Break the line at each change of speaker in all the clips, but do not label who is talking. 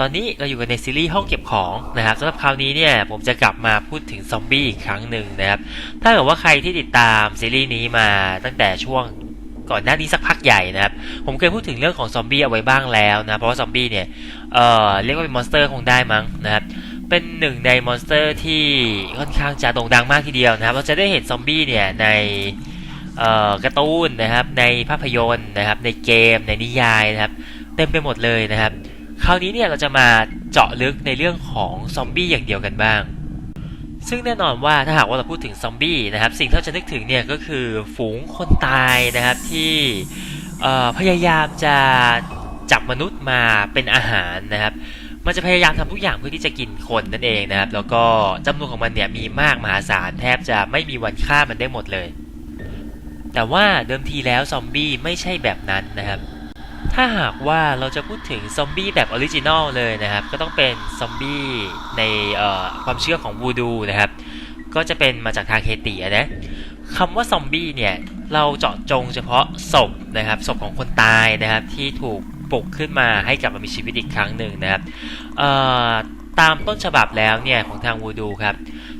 ตอนนี้เราอยู่กันในซีรีส์ห้องเก็บของนะครับสำหรับคราวนี้เนี่ยผมจะกลับมาพูดถึงซอมบี้อีกครั้งหนึ่งนะครับถ้าเกิดว่าใครที่ติดตามซีรีส์นี้มาตั้งแต่ช่วงก่อนหน้านี้สักพักใหญ่นะครับ ผมเคยพูดถึงเรื่องของซอมบี้เอาไว้บ้างแล้วนะ เพราะว่าซอมบี้เนี่ย เอ่อ เรียกว่าเป็นมอนสเตอร์คงได้มั้งนะครับ เป็นหนึ่งในมอนสเตอร์ที่ค่อนข้างจะโด่งดังมากทีเดียวนะครับ เราจะได้เห็นซอมบี้เนี่ยในเอ่อการ์ตูนนะครับ ในภาพยนตร์นะครับ ในเกม ในนิยายนะครับ เต็มไปหมดเลยนะครับ ราวนี้เนี่ยเราจะมาเจาะลึกในเรื่องของซอมบี้อย่างเดียวกันบ้าง ซึ่งแน่นอนว่าถ้าหากว่าเราพูดถึงซอมบี้นะครับ สิ่งที่เราจะนึกถึงเนี่ยก็คือฝูงคนตายนะครับที่พยายามจะจับมนุษย์มาเป็นอาหารนะครับ มันจะพยายามทำทุกอย่างเพื่อที่จะกินคนนั่นเองนะครับ แล้วก็จำนวนของมันเนี่ยมีมากมหาศาลแทบจะไม่มีวันฆ่ามันได้หมดเลย แต่ว่าเดิมทีแล้วซอมบี้ไม่ใช่แบบนั้นนะครับ ถ้าหากว่าเราจะพูดถึงซอมบี้แบบออริจินอลเลยนะครับ ก็ต้องเป็นซอมบี้ในความเชื่อของวูดูนะครับ ก็จะเป็นมาจากทางเฮติอะนะคำว่าซอมบี้เนี่ย เราเจาะจงเฉพาะศพนะครับศพของคนตายนะครับ ที่ถูกปลุกขึ้นมาให้กลับมามีชีวิตอีกครั้งหนึ่งนะครับตามต้นฉบับแล้วเนี่ย ของทางวูดูครับ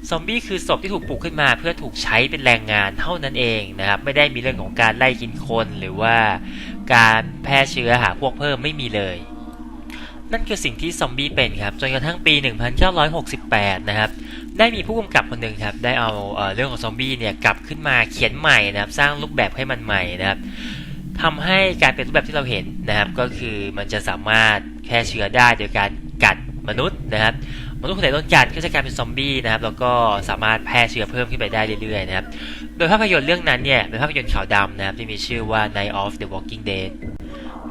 ซอมบี้คือศพที่ถูกปลุกขึ้นมาเพื่อถูกใช้เป็นแรงงานเท่านั้นเองนะครับ ไม่ได้มีเรื่องของการไล่กินคนหรือว่า การแพร่เชื้อหาพวกเพิ่มไม่มีเลย นั่นคือสิ่งที่ซอมบี้เป็นครับ จนกระทั่งปี 1968 นะครับ ได้มีผู้กำกับคนหนึ่งครับ ได้เอาเอเรื่องของซอมบี้เนี่ยกลับขึ้นมาเขียนใหม่นะครับ สร้างรูปแบบให้มันใหม่นะครับทำให้การเป็นรูปแบบที่เราเห็นนะครับ ก็คือมันจะสามารถแพร่เชื้อได้โดยการกัดมนุษย์นะครับ มนุษย์คนไหนโดนกัดก็จะกลายเป็นซอมบี้นะครับแล้วก็สามารถแพร่เชื้อเพิ่มขึ้นไปได้เรื่อยๆนะครับโดยภาพยนตร์เรื่องนั้นเนี่ยเป็นภาพยนตร์ขาวดำนะครับที่มีชื่อว่า Night of the Walking Dead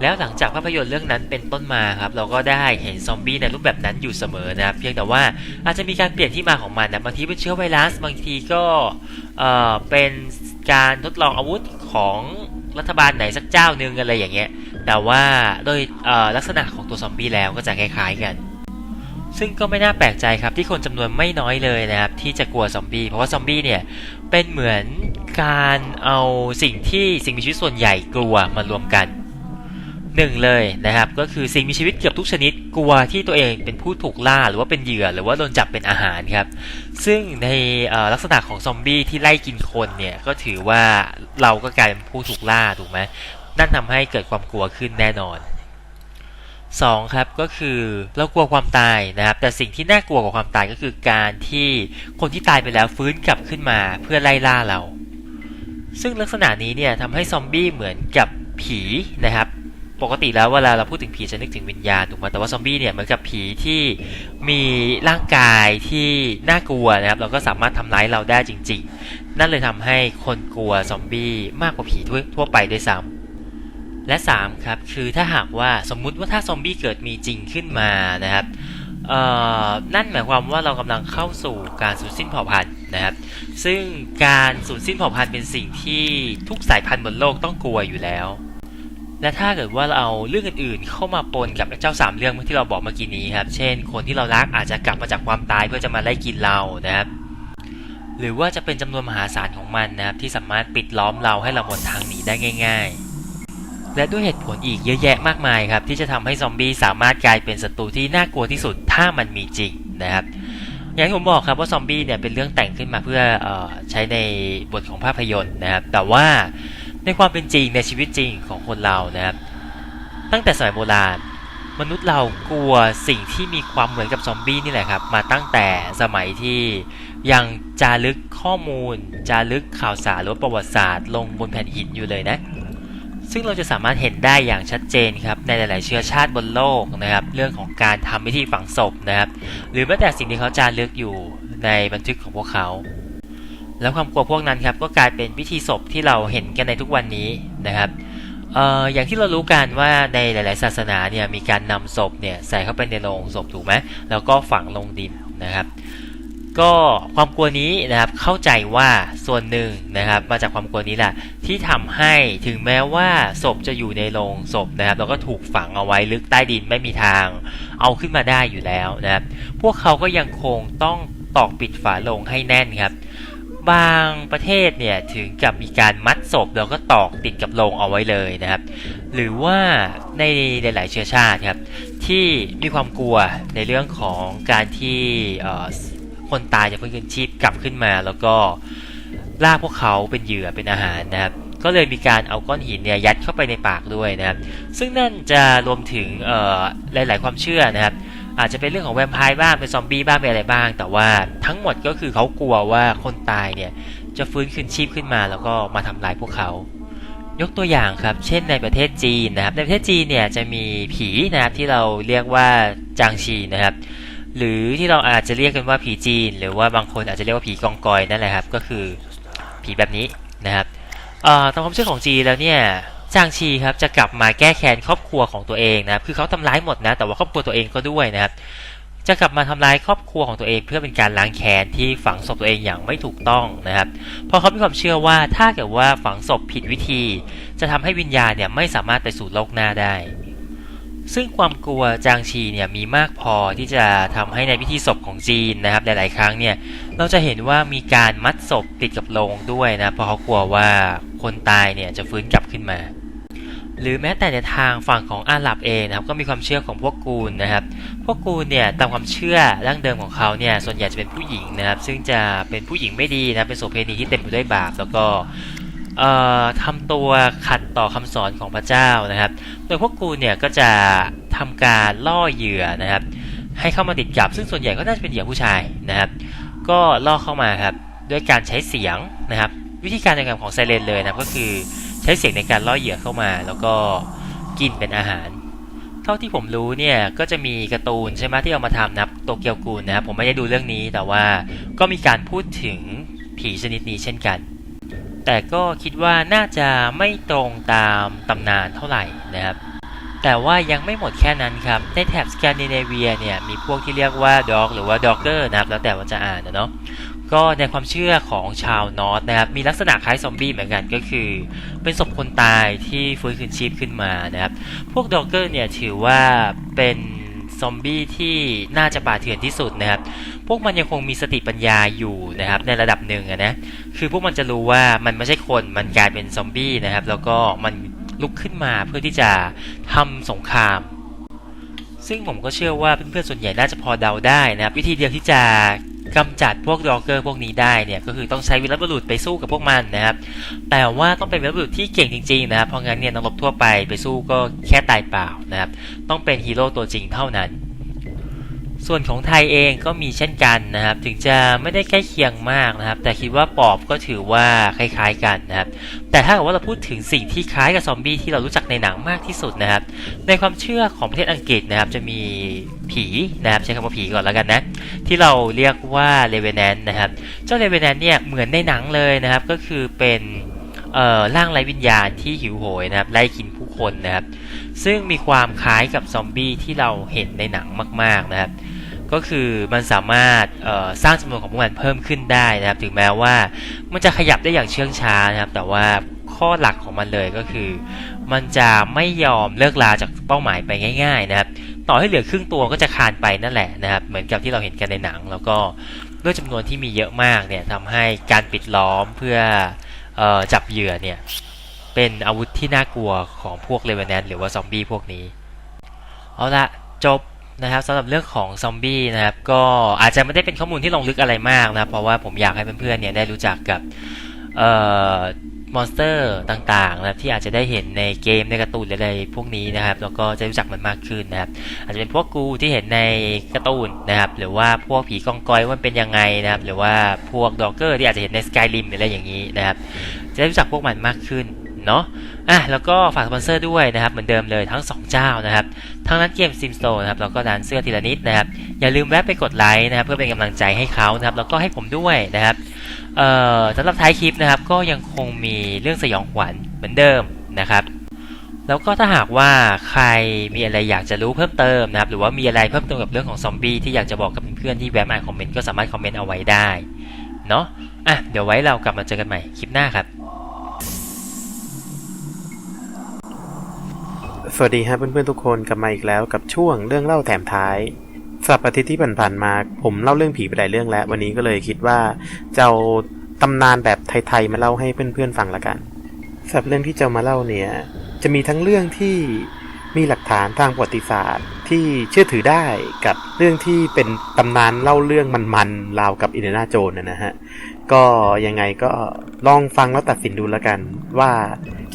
แล้วหลังจากภาพยนตร์เรื่องนั้นเป็นต้นมาครับเราก็ได้เห็นซอมบี้ในรูปแบบนั้นอยู่เสมอนะครับเพียงแต่ว่าอาจจะมีการเปลี่ยนที่มาของมันนะบางทีเป็นเชื้อไวรัสบางทีก็เอ่อเป็นการทดลองอาวุธของรัฐบาลไหนสักเจ้าหนึ่งอะไรอย่างเงี้ยแต่ว่าโดยลักษณะของตัวซอมบี้แล้วก็จะคล้ายๆกัน ซึ่งก็ไม่น่าแปลกใจครับที่คนจำนวนไม่น้อยเลยนะครับ ที่จะกลัวซอมบี้เพราะว่าซอมบี้เนี่ยเป็นเหมือนการเอาสิ่งที่สิ่งมีชีวิตส่วนใหญ่กลัวมารวมกันหนึ่งเลยนะครับก็คือสิ่งมีชีวิตเกือบทุกชนิดกลัวที่ตัวเองเป็นผู้ถูกล่าหรือว่าเป็นเหยื่อหรือว่าโดนจับเป็นอาหารครับซึ่งในลักษณะของซอมบี้ที่ไล่กินคนเนี่ยก็ถือว่าเราก็กลายเป็นผู้ถูกล่าถูกไหมนั่นทำให้เกิดความกลัวขึ้นแน่นอน สองครับก็คือเรากลัวความตายนะครับ แต่สิ่งที่น่ากลัวกว่าความตายก็คือการที่คนที่ตายไปแล้วฟื้นกลับขึ้นมาเพื่อไล่ล่าเรา ซึ่งลักษณะนี้เนี่ยทำให้ซอมบี้เหมือนกับผีนะครับปกติแล้วเวลาเราพูดถึงผีจะนึกถึงวิญญาณถูกไหมแต่ว่าซอมบี้เนี่ยเหมือนกับผีที่มีร่างกายที่น่ากลัวนะครับเราก็สามารถทำร้ายเราได้จริง ๆ นั่นเลยทำให้คนกลัวซอมบี้มากกว่าผีทั่วทั่วไปด้วยซ้ำ และ3ครับคือถ้าหากว่าสมมุติว่าถ้าซอมบี้เกิดมีจริงขึ้นมานะครับนั่นหมายความว่าเรากำลังเข้าสู่การสูญสิ้นเผ่าพันธุ์นะครับ ซึ่งการสูญสิ้นเผ่าพันธุ์เป็นสิ่งที่ทุกสายพันธุ์บนโลกต้องกลัวอยู่แล้ว และถ้าเกิดว่าเราเอาเรื่องอื่นๆ เข้ามาปนกับเจ้าสามเรื่องที่เราบอกเมื่อกี้นี้ครับ เช่น คนที่เรารักอาจจะกลับมาจากความตายเพื่อจะมาไล่กินเรานะครับ หรือว่าจะเป็นจำนวนมหาศาลของมันนะครับที่สามารถปิดล้อมเราให้เราหมดทางหนีได้ง่าย ๆ และด้วยเหตุผลอีกเยอะแยะมากมายครับที่จะทำให้ซอมบี้สามารถกลายเป็นศัตรูที่น่ากลัวที่สุดถ้ามันมีจริงนะครับอย่างที่ผมบอกครับว่าซอมบี้เนี่ยเป็นเรื่องแต่งขึ้นมาเพื่ออใช้ในบทของภาพยนตร์นะครับ แต่ว่าในความเป็นจริงในชีวิตจริงของคนเรานะครับ ตั้งแต่สมัยโบราณ มนุษย์เรากลัวสิ่งที่มีความเหมือนกับซอมบี้นี่แหละครับ มาตั้งแต่สมัยที่ยังจารึกข้อมูล จารึกข่าวสารหรือประวัติศาสตร์ ลงบนแผ่นหินอยู่เลยนะ ซึ่งเราจะสามารถเห็นได้อย่างชัดเจนครับในหลาย ๆ เชื้อชาติบนโลกนะครับ เรื่องของการทำพิธีฝังศพนะครับ หรือแม้แต่สิ่งที่เขาจารึกอยู่ในบันทึกของพวกเขา แล้วความกลัวพวกนั้นครับก็กลายเป็นพิธีศพที่เราเห็นกันในทุกวันนี้นะครับอออย่างที่เรารู้กันว่าในหลาย ๆ ศาสนาเนี่ยมีการนำศพเนี่ยใส่เข้าไปในโลงศพถูกไหมแล้วก็ฝังลงดินนะครับ ก็ความกลัวนี้นะครับเข้าใจว่าส่วนหนึ่งนะครับ มาจากความกลัวนี้แหละที่ทำให้ถึงแม้ว่าศพจะอยู่ในโลงศพนะครับ แล้วก็ถูกฝังเอาไว้ลึกใต้ดินไม่มีทาง เอาขึ้นมาได้อยู่แล้วนะครับ พวกเขาก็ยังคงต้องตอกปิดฝาโลงให้แน่นครับ บางประเทศเนี่ยถึงกับมีการมัดศพแล้วก็ตอกติดกับโลงเอาไว้เลยนะครับ หรือว่าในหลายๆเชื้อชาติครับที่มีความกลัวในเรื่องของการที่ คนตายจะฟื้นคืนชีพกลับขึ้นมา แล้วก็ล่าพวกเขาเป็นเหยื่อเป็นอาหารนะครับ ก็เลยมีการเอาก้อนหินเนี่ยยัดเข้าไปในปากด้วยนะครับ ซึ่งนั่นจะรวมถึงหลาย ๆ ความเชื่อนะครับ อาจจะเป็นเรื่องของแวมไพร์บ้างเป็นซอมบี้บ้างเป็นอะไรบ้าง แต่ว่าทั้งหมดก็คือเขากลัวว่าคนตายเนี่ยจะฟื้นคืนชีพขึ้นมา แล้วก็มาทำลายพวกเขายกตัวอย่างครับ เช่นในประเทศจีนนะครับ ในประเทศจีนเนี่ยจะมีผีนะครับที่เราเรียกว่าจางชีนะครับ หรือที่เราอาจจะเรียกกันว่าผีจีน หรือว่าบางคนอาจจะเรียกว่าผีกองกอยนั่นแหละครับ ก็คือผีแบบนี้นะครับต่อตามความเชื่อของจีนแล้วเนี่ยจางชีครับจะกลับมาแก้แค้นครอบครัวของตัวเองนะครับคือเขาทำร้ายหมดนะแต่ว่าครอบครัวตัวเองก็ด้วยนะครับจะกลับมาทำร้ายครอบครัวของตัวเองเพื่อเป็นการล้างแค้นที่ฝังศพตัวเองอย่างไม่ถูกต้องนะครับเพราะเขามีความเชื่อว่าถ้าเกิดว่าฝังศพผิดวิธี จะทำให้วิญญาณเนี่ยไม่สามารถไปสู่โลกหน้าได้ ซึ่งความกลัวจางชีเนี่ยมีมากพอที่จะทำให้ในพิธีศพของจีนนะครับหลาย ๆ ครั้งเนี่ยเราจะเห็นว่ามีการมัดศพติดกับโลงด้วยนะเพราะเขากลัวว่าคนตายเนี่ยจะฟื้นกลับขึ้นมา หรือแม้แต่ในทางฝั่งของอาหรับเองนะครับก็มีความเชื่อของพวกกูลนะครับพวกกูลเนี่ยตามความเชื่อดั้งเดิมของเขาเนี่ยส่วนใหญ่จะเป็นผู้หญิงนะครับซึ่งจะเป็นผู้หญิงไม่ดีนะเป็นโสเภณีที่เต็มไปด้วยบาปแล้วก็ ทำตัวขัดต่อคำสอนของพระเจ้านะครับ โดยพวกกูเนี่ยก็จะทำการล่อเหยื่อนะครับ ให้เข้ามาติดกับ ซึ่งส่วนใหญ่ก็น่าจะเป็นเหยื่อผู้ชายนะครับ ก็ล่อเข้ามาครับด้วยการใช้เสียงนะครับ วิธีการในการของไซเรนเลยนะก็คือใช้เสียงในการล่อเหยื่อเข้ามา แล้วก็กินเป็นอาหาร เท่าที่ผมรู้เนี่ยก็จะมีการ์ตูนใช่ไหมที่เอามาทำนับโตเกียวกูลนะครับผมไม่ได้ดูเรื่องนี้แต่ว่าก็มีการพูดถึงผีชนิดนี้เช่นกัน แต่ก็คิดว่าน่าจะไม่ตรงตามตำนานเท่าไหร่นะครับ แต่ว่ายังไม่หมดแค่นั้นครับ ในแถบสแกนดิเนเวียเนี่ยมีพวกที่เรียกว่าด็อกหรือว่าด็อกเกอร์นะครับแล้วแต่ว่าจะอ่านนะเนาะก็ในความเชื่อของชาวนอร์ทนะครับมีลักษณะคล้ายซอมบี้เหมือนกันก็คือ เป็นศพคนตายที่ฟื้นคืนชีพขึ้นมานะครับ พวกด็อกเกอร์เนี่ยถือว่าเป็น ซอมบี้ที่น่าจะป่าเถื่อนที่สุดนะครับ พวกมันยังคงมีสติปัญญาอยู่นะครับ ในระดับหนึ่งนะ คือพวกมันจะรู้ว่ามันไม่ใช่คนมันกลายเป็นซอมบี้นะครับ แล้วก็มันลุกขึ้นมาเพื่อที่จะทำสงคราม ซึ่งผมก็เชื่อว่าเพื่อนๆส่วนใหญ่น่าจะพอเดาได้นะครับ วิธีเดียวที่จะ กำจัดพวกดอกเกอร์พวกนี้ได้เนี่ยก็คือต้องใช้วีรบุรุษไปสู้กับพวกมันนะครับ แต่ว่าต้องเป็นวีรบุรุษที่เก่งจริงๆนะครับเพราะงั้นเนี่ยนักรบทั่วไปไปสู้ก็แค่ตายเปล่านะครับต้องเป็นฮีโร่ตัวจริงเท่านั้น ส่วนของไทยเองก็มีเช่นกันนะครับ ถึงจะไม่ได้ใกล้เคียงมากนะครับ แต่คิดว่าปอบก็ถือว่าคล้ายๆกันนะครับ แต่ถ้าเกิดว่าเราพูดถึงสิ่งที่คล้ายกับซอมบี้ที่เรารู้จักในหนังมากที่สุดนะครับ ในความเชื่อของประเทศอังกฤษนะครับ จะมีผีนะครับใช้คำว่าผีก่อนแล้วกันนะ ที่เราเรียกว่าเลเวนแนนนะครับ เจ้าเลเวนแนนเนี่ยเหมือนในหนังเลยนะครับ ก็คือเป็นเอ่อร่างไร้วิญญาณที่หิวโหยนะครับไล่กินผู้คนนะครับ ซึ่งมีความคล้ายกับซอมบี้ที่เราเห็นในหนังมากๆนะครับ ก็คือมันสามารถสร้างจำนวนของพวกมันเพิ่มขึ้นได้นะครับ ถึงแม้ว่ามันจะขยับได้อย่างเชื่องช้านะครับ แต่ว่าข้อหลักของมันเลยก็คือ มันจะไม่ยอมเลิกลาจากเป้าหมายไปง่าย ๆ นะครับ ต่อให้เหลือครึ่งตัวก็จะคานไปนั่นแหละนะครับ เหมือนกับที่เราเห็นกันในหนัง แล้วก็ด้วยจำนวนที่มีเยอะมากเนี่ยทำให้การปิดล้อมเพื่อออจับเหยื่อเนี่ยเป็นอาวุธที่น่ากลัวของพวกเลเวนแนนหรือว่าซอมบี้พวกนี้ เอาละจบ นะครับสำหรับเรื่องของซอมบี้นะครับก็อาจจะไม่ได้เป็นข้อมูลที่ลงลึกอะไรมากนะครับ เพราะว่าผมอยากให้เพื่อนๆเนี่ยได้รู้จักกับเอ่อมอนสเตอร์ต่างๆนะครับที่อาจจะได้เห็นในเกมในการ์ตูนหรืออะไรพวกนี้นะครับ แล้วก็จะรู้จักมันมากขึ้นนะครับ อาจจะเป็นพวกกูที่เห็นในการ์ตูนนะครับ หรือว่าพวกผีกองกอยว่ามันเป็นยังไงนะครับ หรือว่าพวกดอกเกอร์ที่อาจจะเห็นในสกายริมหรืออะไรอย่างนี้นะครับ จะได้รู้จักพวกมันมากขึ้น เนาะอะแล้วก็ฝากสปอนเซอร์ด้วยนะครับ เหมือนเดิมเลยทั้ง 2 เจ้านะครับ ทั้งนั้นเกมซิมโตนะครับแล้วก็ร้านเสื้อทีละนิดนะครับ อย่าลืมแวะไปกดไลค์นะครับ เพื่อเป็นกำลังใจให้เขานะครับ แล้วก็ให้ผมด้วยนะครับเอ่อสำหรับท้ายคลิปนะครับ ก็ยังคงมีเรื่องสยองขวัญเหมือนเดิมนะครับแล้วก็ถ้าหากว่าใครมีอะไรอยากจะรู้เพิ่มเติมนะครับ หรือว่ามีอะไรเพิ่มเติมกับเรื่องของซอมบี้ที่อยากจะบอกกับเพื่อนๆที่แวะมาอ่านคอมเมนต์ก็สามารถคอมเมนต์เอาไว้ได้ เนาะอะเดี๋ยวไว้เรากลับมาเจอกันใหม่คลิปหน้าครับ
สวัสดีฮะเพื่อนๆทุกคนกลับมาอีกแล้วกับช่วงเรื่องเล่าแถมท้ายสำหรับอาทิตย์ที่ผ่านๆมา ผมเล่าเรื่องผีไปหลายเรื่องแล้ว วันนี้ก็เลยคิดว่าจะเอาตำนานแบบไทยๆมาเล่าให้เพื่อนๆฟังละกันสำหรับเรื่องที่จะมาเล่าเนี่ยจะมีทั้งเรื่องที่มีหลักฐานทางประวัติศาสตร์ ที่เชื่อถือได้กับเรื่องที่เป็นตำนานเล่าเรื่องมันๆราวกับอินเดียนาโจนนะนะฮะก็ยังไงก็ลองฟังแล้วตัดสินดูแล้วกันว่า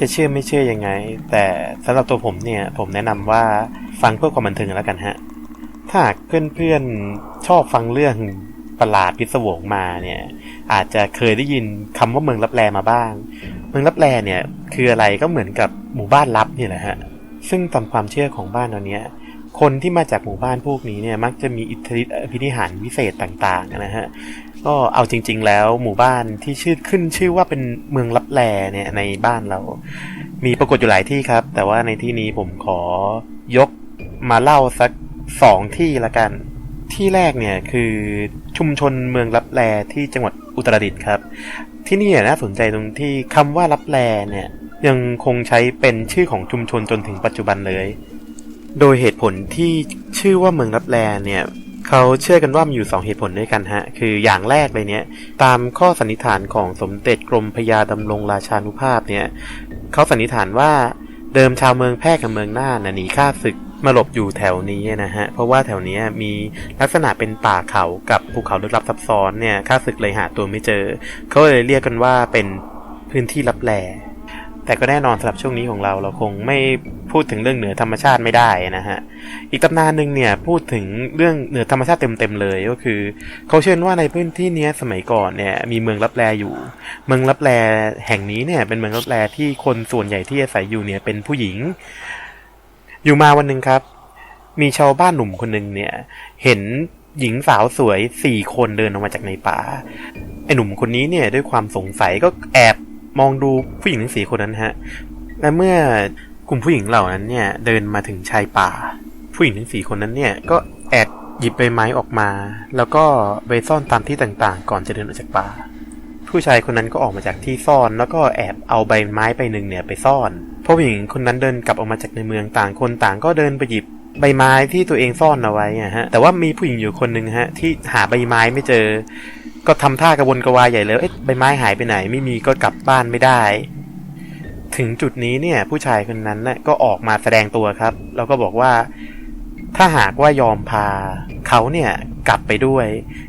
จะเชื่อไม่เชื่อยังไง แต่สำหรับตัวผมเนี่ย ผมแนะนำว่าฟังเพื่อความบันเทิงแล้วกันฮะ ถ้าเพื่อนๆชอบฟังเรื่องประหลาดพิศวงมาเนี่ย อาจจะเคยได้ยินคำว่าเมืองลับแลมาบ้าง เมืองลับแลเนี่ย คืออะไรก็เหมือนกับหมู่บ้านลับนี่แหละฮะ ซึ่งตามความเชื่อของบ้านเราเนี้ยคนที่มาจากหมู่บ้านพวกนี้เนี่ยมักจะมีอิทธิฤทธิ์อภินิหารวิเศษต่างๆนะฮะ ก็เอาจริง ๆ แล้วหมู่บ้านที่ชื่อขึ้นชื่อว่าเป็นเมืองลับแลเนี่ยในบ้านเรา มีปรากฏอยู่หลายที่ครับ แต่ว่าในที่นี้ผมขอยกมาเล่าสักสองที่ละกัน ที่แรกเนี่ยคือชุมชนเมืองลับแลที่จังหวัดอุตรดิตถ์ครับ ที่นี่น่าสนใจตรงที่คำว่าลับแลเนี่ยยังคงใช้เป็นชื่อของชุมชนจนถึงปัจจุบันเลย โดยเหตุผลที่ชื่อว่าเมืองลับแลเนี่ย เขาเชื่อกันว่ามีอยู่สองเหตุผลด้วยกันฮะ คืออย่างแรกเลยเนี่ยตามข้อสันนิษฐานของสมเด็จกรมพยาดำรงราชานุภาพเนี่ยเขาสันนิษฐานว่าเดิมชาวเมืองแพร่กับเมืองน่านหนีข้าศึกมาหลบอยู่แถวนี้นะฮะ เพราะว่าแถวนี้มีลักษณะเป็นป่าเขากับภูเขาลึกลับซับซ้อนเนี่ยข้าศึกเลยหาตัวไม่เจอ เขาเลยเรียกกันว่าเป็นพื้นที่ลับแล แต่ก็แน่นอนสำหรับช่วงนี้ของเราเราคงไม่พูดถึงเรื่องเหนือธรรมชาติไม่ได้นะฮะ อีกตำนานหนึ่งเนี่ยพูดถึงเรื่องเหนือธรรมชาติเต็มๆเลยก็คือ เขาเชื่อว่าในพื้นที่นี้สมัยก่อนเนี่ยมีเมืองลับแลอยู่ เมืองลับแลแห่งนี้เนี่ยเป็นเมืองลับแลที่คนส่วนใหญ่ที่อาศัยอยู่เนี่ยเป็นผู้หญิง อยู่มาวันหนึ่งครับ มีชาวบ้านหนุ่มคนหนึ่งเนี่ยเห็นหญิงสาวสวยสี่คนเดินออกมาจากในป่าไอ้หนุ่มคนนี้เนี่ยด้วยความสงสัยก็แอบ มองดูผู้หญิงทั้งสี่คนนั้นฮะ และเมื่อกลุ่มผู้หญิงเหล่านั้นเนี่ยเดินมาถึงชายป่า ผู้หญิงทั้งสี่คนนั้นเนี่ยก็แอบหยิบใบไม้ออกมา แล้วก็ไปซ่อนตามที่ต่างๆ ก่อนจะเดินออกจากป่า ผู้ชายคนนั้นก็ออกมาจากที่ซ่อนแล้วก็แอบเอาใบไม้ไปหนึ่งเนี่ยไปซ่อนผู้หญิงคนนั้นเดินกลับออกมาจากในเมืองต่างคนต่างก็เดินไปหยิบใบไม้ที่ตัวเองซ่อนเอาไว้อะฮะแต่ว่ามีผู้หญิงอยู่คนหนึ่งฮะที่หาใบไม้ไม่เจอ ก็ทำท่ากระวนกระวายใหญ่เลยเอ๊ะใบไม้หายไปไหน ไม่มีก็กลับบ้านไม่ได้ ถึงจุดนี้เนี่ย ผู้ชายคนนั้นน่ะก็ออกมาแสดงตัวครับ แล้วก็บอกว่า ถ้าหากว่ายอมพาเขาเนี่ยกลับไปด้วย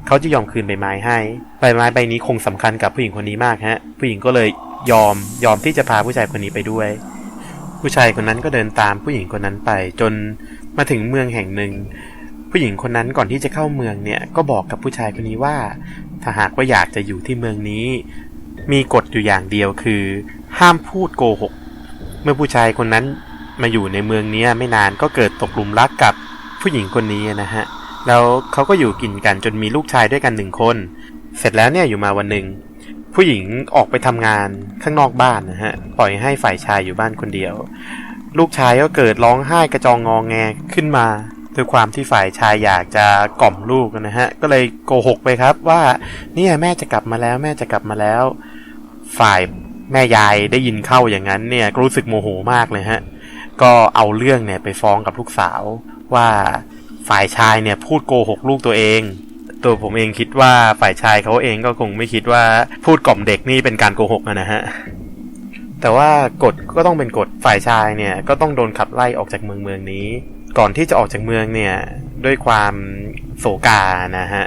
เขาจะยอมคืนใบไม้ให้ ใบไม้ใบนี้คงสำคัญกับผู้หญิงคนนี้มากฮะ ผู้หญิงก็เลยยอมยอมที่จะพาผู้ชายคนนี้ไปด้วย ผู้ชายคนนั้นก็เดินตามผู้หญิงคนนั้นไป จนมาถึงเมืองแห่งหนึ่ง ผู้หญิงคนนั้นก่อนที่จะเข้าเมืองเนี่ยก็บอกกับผู้ชายคนนี้ว่า ถ้าหากว่าอยากจะอยู่ที่เมืองนี้ มีกฎอยู่อย่างเดียวคือ ห้ามพูดโกหก เมื่อผู้ชายคนนั้นมาอยู่ในเมืองนี้ไม่นานก็เกิดตกหลุมรักกับผู้หญิงคนนี้นะฮะ แล้วเขาก็อยู่กินกันจนมีลูกชายด้วยกันหนึ่งคน เสร็จแล้วเนี่ยอยู่มาวันหนึ่งผู้หญิงออกไปทำงานข้างนอกบ้านนะฮะ ปล่อยให้ฝ่ายชายอยู่บ้านคนเดียว ลูกชายก็เกิดร้องไห้กระจองงองแงขึ้นมา ด้วยความที่ฝ่ายชายอยากจะกล่อมลูกนะฮะ ก็เลยโกหกไปครับว่าเนี่ยแม่จะกลับมาแล้วแม่จะกลับมาแล้ว ฝ่ายแม่ยายได้ยินเข้าอย่างนั้นเนี่ยรู้สึกโมโหมากเลยฮะ ก็เอาเรื่องเนี่ยไปฟ้องกับลูกสาวว่าฝ่ายชายเนี่ยพูดโกหกลูกตัวเอง ตัวผมเองคิดว่าฝ่ายชายเขาเองก็คงไม่คิดว่าพูดกล่อมเด็กนี่เป็นการโกหกนะฮะแต่ว่ากฎก็ต้องเป็นกฎฝ่ายชายเนี่ยก็ต้องโดนขับไล่ออกจากเมืองเมืองนี้ ก่อนที่จะออกจากเมืองเนี่ย ด้วยความโศกานะฮะ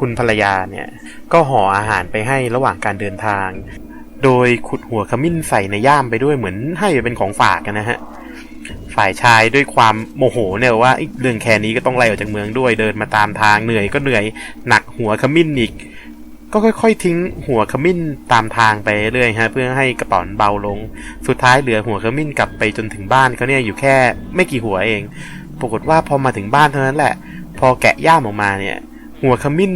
คุณภรรยาเนี่ย ก็ห่ออาหารไปให้ระหว่างการเดินทาง โดยขุดหัวขมิ้นใส่ในย่ามไปด้วยเหมือนให้เป็นของฝากกันนะฮะ ฝ่ายชายด้วยความโมโหเนี่ยว่าเรื่องแค่นี้ก็ต้องไล่ออกจากเมืองด้วยเดินมาตามทางเหนื่อยก็เหนื่อยหนักหัวขมิ้นอีกก็ค่อย ๆ ทิ้งหัวขมิ้นตามทางไปเรื่อยฮะเพื่อให้กระเป๋าเบาลง สุดท้ายเหลือหัวขมิ้นกลับไปจนถึงบ้านเขาเนี่ยอยู่แค่ไม่กี่หัวเอง ปรากฏว่าพอมาถึงบ้านเท่านั้นแหละ พอแกะย่ามออกมาเนี่ย หัวขมิ้น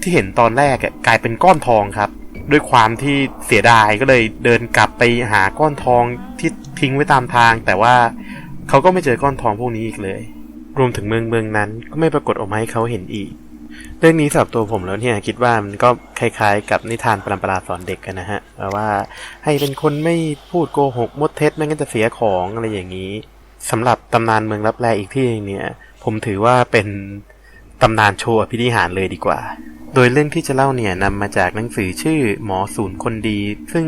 ที่เห็นตอนแรกอะกลายเป็นก้อนทองครับ ด้วยความที่เสียดายก็เลยเดินกลับไปหาก้อนทองที่ทิ้งไว้ตามทาง แต่ว่าเขาก็ไม่เจอก้อนทองพวกนี้อีกเลย รวมถึงเมืองเมืองนั้นก็ไม่ปรากฏออกมาให้เขาเห็นอีก เรื่องนี้สำหรับตัวผมแล้วเนี่ยคิดว่ามันก็คล้าย ๆ กับนิทานปรำปราสอนเด็กกันนะฮะแปลว่าให้เป็นคนไม่พูดโกหกมดเท็จไม่งั้นจะเสียของอะไรอย่างนี้ สำหรับตำนานเมืองลับแลอีกที่นึงเนี่ย ผมถือว่าเป็นตำนานโชว์อภินิหารเลยดีกว่า โดยเรื่องที่จะเล่าเนี่ยนำมาจากหนังสือชื่อหมอศูนย์คนดี ซึ่ง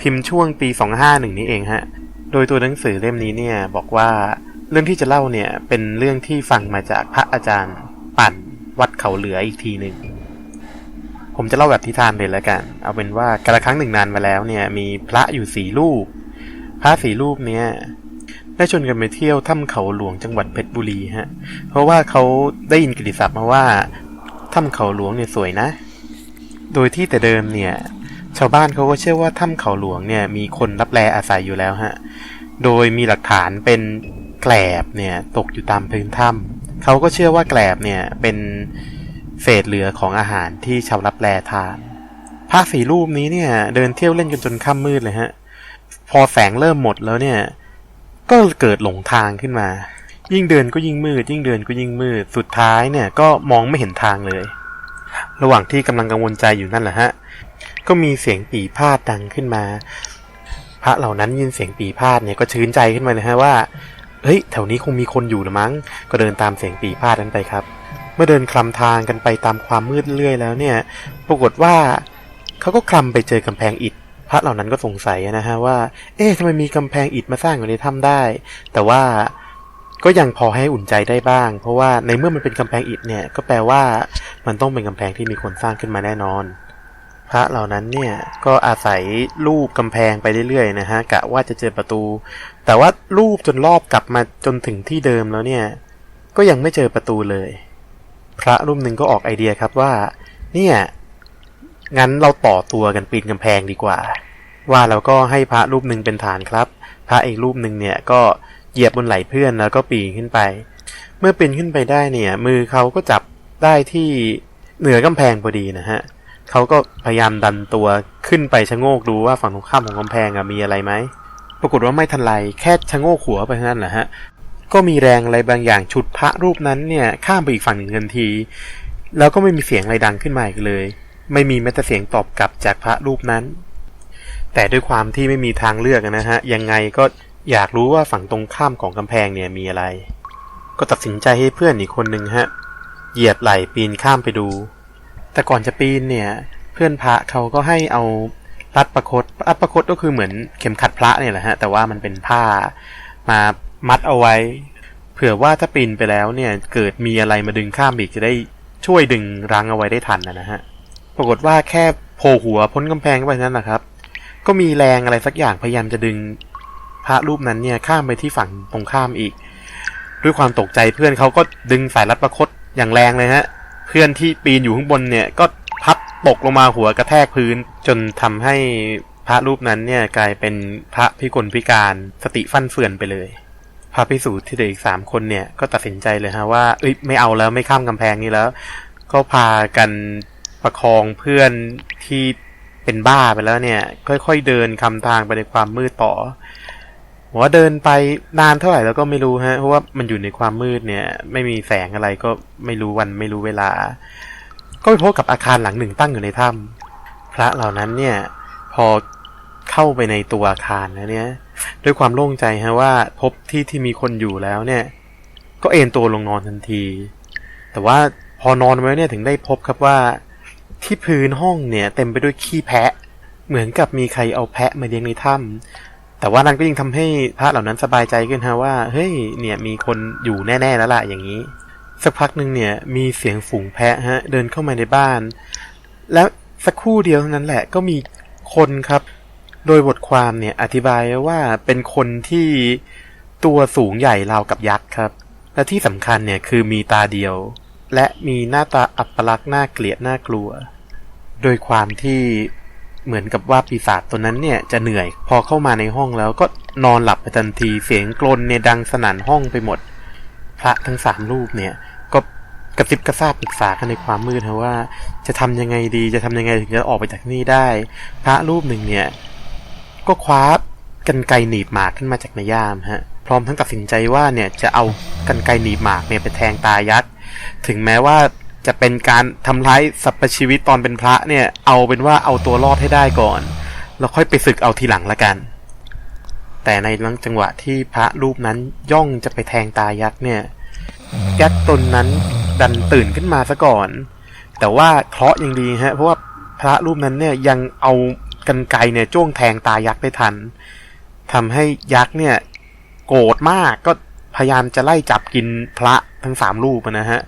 พิมพ์ช่วงปี 251 นี้เองฮะ โดยตัวหนังสือเล่มนี้เนี่ยบอกว่าเรื่องที่จะเล่าเนี่ยเป็นเรื่องที่ฟังมาจากพระอาจารย์ปั่นวัดเขาเหลืออีกทีหนึ่งผมจะเล่าแบบทิทานเลยแล้วกัน เอาเป็นว่ากระครั้งหนึ่งนานมาแล้วเนี่ยมีพระอยู่สี่รูป พระสี่รูปเนี่ย ได้ชวนกันไปเที่ยวถ้ำเขาหลวงจังหวัดเพชรบุรีฮะ เพราะว่าเขาได้ยินกิติศัพท์มาว่าถ้ำเขาหลวงเนี่ยสวยนะ โดยที่แต่เดิมเนี่ย ชาวบ้านเขาก็เชื่อว่าถ้ำเขาหลวงเนี่ยมีคนรับแลอาศัยอยู่แล้วฮะ โดยมีหลักฐานเป็นแกลบเนี่ยตกอยู่ตามพื้นถ้ำเขาก็เชื่อว่าแกลบเนี่ยเป็นเศษเหลือของอาหารที่ชาวรับแลทานพระสีรูปนี้เนี่ยเดินเที่ยวเล่นกันจนค่ำมืดเลยฮะ พอแสงเริ่มหมดแล้วเนี่ย ก็เกิดหลงทางขึ้นมา ยิ่งเดินก็ยิ่งมืด ยิ่งเดินก็ยิ่งมืด สุดท้ายเนี่ยก็มองไม่เห็นทางเลย ระหว่างที่กำลังกังวลใจอยู่นั่นแหละฮะ ก็มีเสียงปีพาดดังขึ้นมา พระเหล่านั้นยินเสียงปีพาดเนี่ยก็ชื้นใจขึ้นมาเลยฮะว่าเฮ้ยแถวนี้คงมีคนอยู่ละมั้ง ก็เดินตามเสียงปีพาดนั้นไปครับ เมื่อเดินคลำทางกันไปตามความมืดเรื่อยแล้วเนี่ย ปรากฏว่าเขาก็คลำไปเจอกำแพงอิฐ ระเหล่านั้นก็สงสัยนะฮะว่า เอ๊ะทำไมมีกำแพงอิฐมาสร้างอยู่ในถ้ำได้ แต่ว่าก็ยังพอให้อุ่นใจได้บ้าง เพราะว่าในเมื่อมันเป็นกำแพงอิฐเนี่ย ก็แปลว่ามันต้องเป็นกำแพงที่มีคนสร้างขึ้นมาแน่นอน พระเหล่านั้นเนี่ยก็อาศัยรูปกำแพงไปเรื่อยๆนะฮะกะว่าจะเจอประตู แต่ว่ารูปจนรอบกลับมาจนถึงที่เดิมแล้วเนี่ย ก็ยังไม่เจอประตูเลย พระรูปหนึ่งก็ออกไอเดียครับว่า เนี่ย งั้นเราต่อตัวกันปีนกำแพงดีกว่า ว่าเราก็ให้พระรูปหนึ่งเป็นฐานครับ พระอีกรูปหนึ่งเนี่ยก็เหยียบบนไหล่เพื่อนแล้วก็ปีนขึ้นไป เมื่อปีนขึ้นไปได้เนี่ย มือเขาก็จับได้ที่เหนือกำแพงพอดีนะฮะเขาก็พยายามดันตัวขึ้นไปชะโงกดูว่าฝั่งตรงข้ามของกำแพงอะมีอะไรไหมปรากฏว่าไม่ทันไรแค่ชะโงกหัวไปเท่านั้นแหละฮะก็มีแรงอะไรบางอย่างฉุดพระรูปนั้นเนี่ยข้ามไปอีกฝั่งหนึ่งทันที แล้วก็ไม่มีเสียงอะไรดังขึ้นมาอีกเลย ไม่มีแม้แต่เสียงตอบกลับจากพระรูปนั้น แต่ด้วยความที่ไม่มีทางเลือกนะฮะ ยังไงก็อยากรู้ว่าฝั่งตรงข้ามของกำแพงเนี่ยมีอะไร ก็ตัดสินใจให้เพื่อนอีกคนหนึ่งฮะ เหยียบไหล่ปีนข้ามไปดู แต่ก่อนจะปีนเนี่ย เพื่อนพระเขาก็ให้เอารัดประคตรัดประคตก็คือเหมือนเข็มขัดพระเนี่ยแหละฮะ แต่ว่ามันเป็นผ้ามามัดเอาไว้ เผื่อว่าถ้าปีนไปแล้วเนี่ย เกิดมีอะไรมาดึงข้ามอีกจะได้ช่วยดึงรั้งเอาไว้ได้ทันนะฮะ ปรากฏว่าแค่โผล่หัวพ้นกำแพงไปเท่นั้นนะครับ ก็มีแรงอะไรสักอย่างพยายามจะดึงพระรูปนั้นเนี่ยข้ามไปที่ฝั่งตรงข้ามอีก ด้วยความตกใจเพื่อนเขาก็ดึงสายรัดประคตอย่างแรงเลยฮะ เพื่อนที่ปีนอยู่ข้างบนเนี่ยก็พับตกลงมาหัวกระแทกพื้น จนทำให้พระรูปนั้นเนี่ยกลายเป็นพระพิกลพิการสติฟั่นเฟือนไปเลย พระพิสูจน์ที่เหลืออีกสามคนเนี่ยก็ตัดสินใจเลยฮะว่าเอ้ยไม่เอาแล้วไม่ข้ามกำแพงนี้แล้ว ก็พากัน ประคองเพื่อนที่เป็นบ้าไปแล้วเนี่ย ค่อยๆเดินคำทางไปในความมืดต่อว่าเดินไปนานเท่าไหร่แล้วก็ไม่รู้ฮะเพราะว่ามันอยู่ในความมืดเนี่ย ไม่มีแสงอะไรก็ไม่รู้วันไม่รู้เวลา ก็ไปพบกับอาคารหลังหนึ่งตั้งอยู่ในถ้ำพระเหล่านั้นเนี่ย พอเข้าไปในตัวอาคารแล้วเนี่ย ด้วยความโล่งใจฮะว่าพบที่ที่มีคนอยู่แล้วเนี่ย ก็เอนตัวลงนอนทันที แต่ว่าพอนอนไว้เนี่ยถึงได้พบครับว่า ที่พื้นห้องเนี่ย เต็มไปด้วยขี้แพะ เหมือนกับมีใครเอาแพะมาเลี้ยงในถ้ำแต่ว่านั้นก็ยิ่งทำให้พระเหล่านั้นสบายใจขึ้นฮะว่า เฮ้ยเนี่ยมีคนอยู่แน่ ๆ แล้วล่ะอย่างนี้ สักพักหนึ่งเนี่ยมีเสียงฝูงแพะฮะ เดินเข้ามาในบ้าน แล้วสักครู่เดียวเท่านั้นแหละก็มีคนครับ โดยบทความเนี่ยอธิบายว้ว่าเป็นคนที่ตัวสูงใหญ่ราวกับยักษ์ครับ และที่สำคัญเนี่ยคือมีตาเดียว และมีหน้าตาอัปลักษณ์น่าเกลียดน่ากลัว โดยความที่เหมือนกับว่าปีศาจตัวนั้นเนี่ยจะเหนื่อย พอเข้ามาในห้องแล้วก็นอนหลับไปทันทีเสียงกลนเนี่ยดังสนั่นห้องไปหมด พระทั้งสามรูปเนี่ยก็กระซิบกระซาบปรึกษากันในความมืดนะว่า จะทำยังไงดีจะทำยังไงถึงจะออกไปจากนี่ได้ พระรูปหนึ่งเนี่ย ก็คว้ากันไกหนีบหมากขึ้นมาจากในย่ามฮะพร้อมทั้งตัดสินใจว่าเนี่ยจะเอากันไกหนีบหมากเนี่ยไปแทงตายักษ์ ถึงแม้ว่าจะเป็นการทำร้ายสรรพชีวิตตอนเป็นพระเนี่ย เอาเป็นว่าเอาตัวรอดให้ได้ก่อน แล้วค่อยไปศึกเอาทีหลังละกัน แต่ในลังจังหวะที่พระรูปนั้นย่องจะไปแทงตายักษ์เนี่ย ยักษ์ตนนั้นดันตื่นขึ้นมาซะก่อน แต่ว่าเคราะห์ยังดีฮะ เพราะว่าพระรูปนั้นเนี่ยยังเอากันไกเนี่ยจ้วงแทงตายักษ์ได้ทันทำให้ยักษ์เนี่ย โกรธมากก็พยายามจะไล่จับกินพระทั้งสามรูปนะฮะ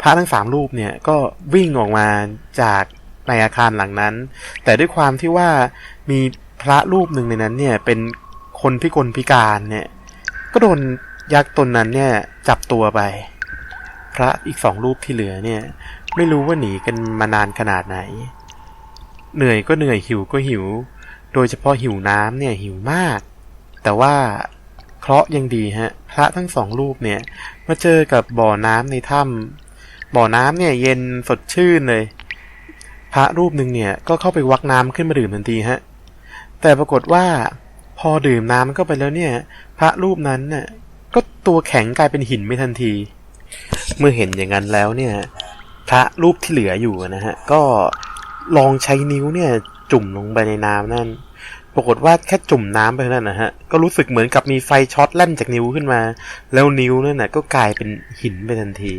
พระทั้งสามรูปเนี่ยก็วิ่งออกมาจากในอาคารหลังนั้น แต่ด้วยความที่ว่ามีพระรูปหนึ่งในนั้นเนี่ยเป็นคนพิกลพิการเนี่ยก็โดนยักษ์ตนนั้นเนี่ยจับตัวไป พระอีกสองรูปที่เหลือเนี่ยไม่รู้ว่าหนีกันมานานขนาดไหน เหนื่อยก็เหนื่อยหิวก็หิว โดยเฉพาะหิวน้ำเนี่ยหิวมาก แต่ว่าเคราะห์ยังดีฮะพระทั้งสองรูปเนี่ยมาเจอกับบ่อน้ำในถ้ำ บ่อน้ำเนี่ยเย็นสดชื่นเลย พระรูปหนึ่งเนี่ยก็เข้าไปวักน้ำขึ้นมาดื่มทันทีฮะ แต่ปรากฏว่าพอดื่มน้ำเข้าไปแล้วเนี่ย พระรูปนั้นน่ะก็ตัวแข็งกลายเป็นหินไม่ทันที เมื่อเห็นอย่างนั้นแล้วเนี่ย พระรูปที่เหลืออยู่นะฮะ ก็ลองใช้นิ้วเนี่ยจุ่มลงไปในน้ำนั่น ปรากฏว่าแค่จุ่มน้ำไปนั่นนะฮะ ก็รู้สึกเหมือนกับมีไฟช็อตแล่นจากนิ้วขึ้นมา แล้วนิ้วนั่นน่ะก็กลายเป็นหินไปทันที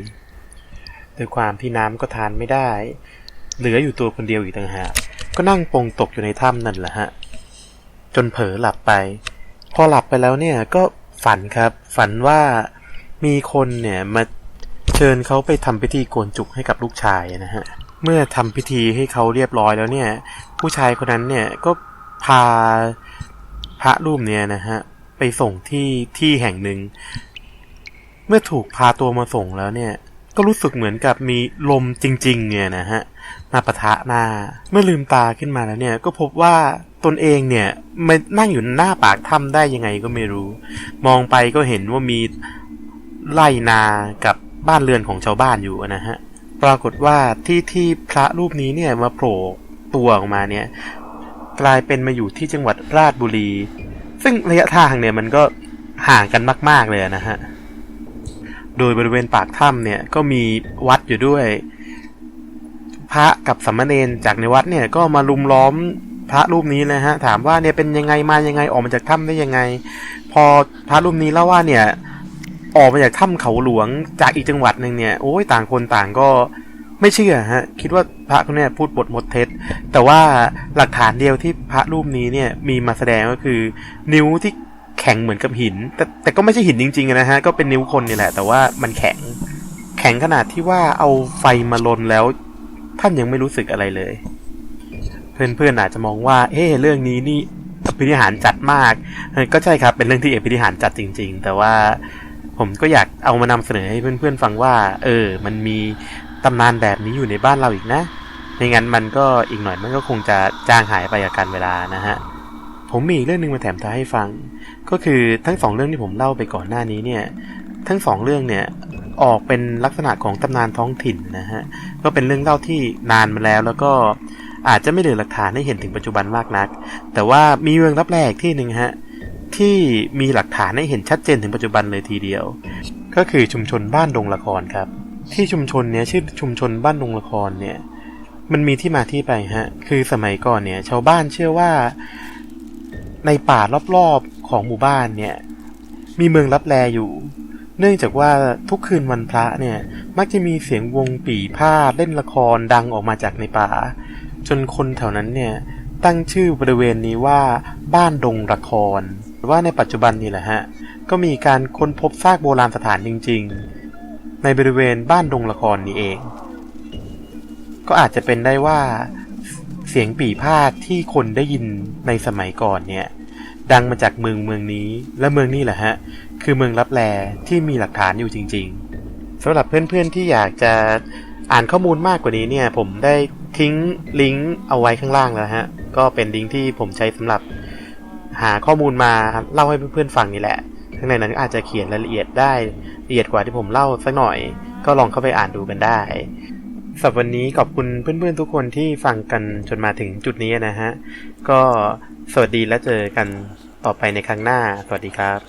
ด้วยความที่น้ำก็ทานไม่ได้ เหลืออยู่ตัวคนเดียวอีกต่างหากก็นั่งปงตกอยู่ในถ้ำนั่นแหละฮะ จนเผลอหลับไป พอหลับไปแล้วเนี่ยก็ฝันครับ ฝันว่ามีคนเนี่ยมาเชิญเขาไปทำพิธีโกนจุกให้กับลูกชายนะฮะ เมื่อทำพิธีให้เขาเรียบร้อยแล้วเนี่ย ผู้ชายคนนั้นเนี่ยก็พาพระรูปเนี่ยนะฮะไปส่งที่ที่แห่งหนึ่ง เมื่อถูกพาตัวมาส่งแล้วเนี่ย ก็รู้สึกเหมือนกับมีลมจริง ๆ เนี่ยนะฮะมาปะทะหน้า เมื่อลืมตาขึ้นมาแล้วเนี่ย ก็พบว่าตนเองเนี่ยมานั่งอยู่หน้าปากถ้ำได้ยังไงก็ไม่รู้ มองไปก็เห็นว่ามีไร่นากับบ้านเรือนของชาวบ้านอยู่นะฮะ ปรากฏว่าที่ที่พระรูปนี้เนี่ยมาโผล่ตัวออกมาเนี่ย กลายเป็นมาอยู่ที่จังหวัดราชบุรี ซึ่งระยะทางเนี่ยมันก็ห่างกันมาก ๆเลยนะฮะ โดยบริเวณปากถ้ำเนี่ยก็มีวัดอยู่ด้วย พระกับสามเณรจากในวัดเนี่ยก็มาลุมล้อมพระรูปนี้นะฮะถามว่าเนี่ยเป็นยังไงมายังไงออกมาจากถ้ำได้ยังไง พอพระรูปนี้เล่าว่าเนี่ยออกมาจากถ้ำเขาหลวงจากอีกจังหวัดหนึ่งเนี่ยโอ้ยต่างคนต่างก็ไม่เชื่อฮะคิดว่าพระคนเนี้พูดบทหมดเท็จ แต่ว่าหลักฐานเดียวที่พระรูปนี้เนี่ยมีมาแสดงก็คือ นิ้วที่ แข็งเหมือนกับหิน แต่แต่ก็ไม่ใช่หินจริงๆนะฮะ ก็เป็นนิ้วคนนี่แหละ แต่ว่ามันแข็ง แข็งขนาดที่ว่าเอาไฟมาลนแล้ว ท่านยังไม่รู้สึกอะไรเลย เพื่อนๆอาจจะมองว่าเอ๊ะเรื่องนี้นี่อภินิหารจัดมาก ก็ใช่ครับ เป็นเรื่องที่อภินิหารจัดจริง ๆ แต่ว่าผมก็อยากเอามานำเสนอให้เพื่อนๆฟังว่า เออ มันมีตำนานแบบนี้อยู่ในบ้านเราอีกนะ ไม่งั้นมันก็อีกหน่อยมันก็คงจะจางหายไปกับการเวลานะฮะ ผมมีอีกเรื่องหนึ่งมาแถมท้ายให้ฟัง ก็คือทั้งสองเรื่องที่ผมเล่าไปก่อนหน้านี้เนี่ย ทั้งสองเรื่องเนี่ยออกเป็นลักษณะของตำนานท้องถิ่นนะฮะ ก็เป็นเรื่องเล่าที่นานมาแล้วแล้วก็อาจจะไม่เหลือหลักฐานให้เห็นถึงปัจจุบันมากนัก แต่ว่ามีเมืองรับแรกที่หนึ่งฮะที่มีหลักฐานให้เห็นชัดเจนถึงปัจจุบันเลยทีเดียว ก็คือชุมชนบ้านดงละครครับ ที่ชุมชนเนี้ยชื่อชุมชนบ้านดงละครเนี่ยมันมีที่มาที่ไปฮะ คือสมัยก่อนเนี่ยชาวบ้านเชื่อว่า ในป่ารอบๆของหมู่บ้านเนี่ย มีเมืองรับแลอยู่ เนื่องจากว่าทุกคืนวันพระเนี่ย มักจะมีเสียงวงปี่พาดเล่นละครดังออกมาจากในป่า จนคนแถวนั้นเนี่ย ตั้งชื่อบริเวณนี้ว่าบ้านดงละคร ว่าในปัจจุบันนี่แหละฮะ ก็มีการค้นพบซากโบราณสถานจริง ๆ ในบริเวณบ้านดงละครนี่เอง ก็อาจจะเป็นได้ว่าเสียงปี่พาดที่คนได้ยินในสมัยก่อนเนี่ย ดังมาจากเมืองเมืองนี้และเมืองนี้แหละฮะ คือเมืองลับแลที่มีหลักฐานอยู่จริง ๆสำหรับเพื่อนๆที่อยากจะอ่านข้อมูลมากกว่านี้เนี่ย ผมได้ทิ้งลิงก์เอาไว้ข้างล่างแล้วฮะ ก็เป็นลิงก์ที่ผมใช้สำหรับหาข้อมูลมาเล่าให้เพื่อนๆฟังนี่แหละข้างในนั้นอาจจะเขียนรายละเอียดได้ละเอียดกว่าที่ผมเล่าสักหน่อย ก็ลองเข้าไปอ่านดูกันได้สำหรับวันนี้ขอบคุณเพื่อนๆทุกคนที่ฟังกันจนมาถึงจุดนี้นะฮะ ก็ สวัสดีและเจอกันต่อไปในครั้งหน้า สวัสดีครับ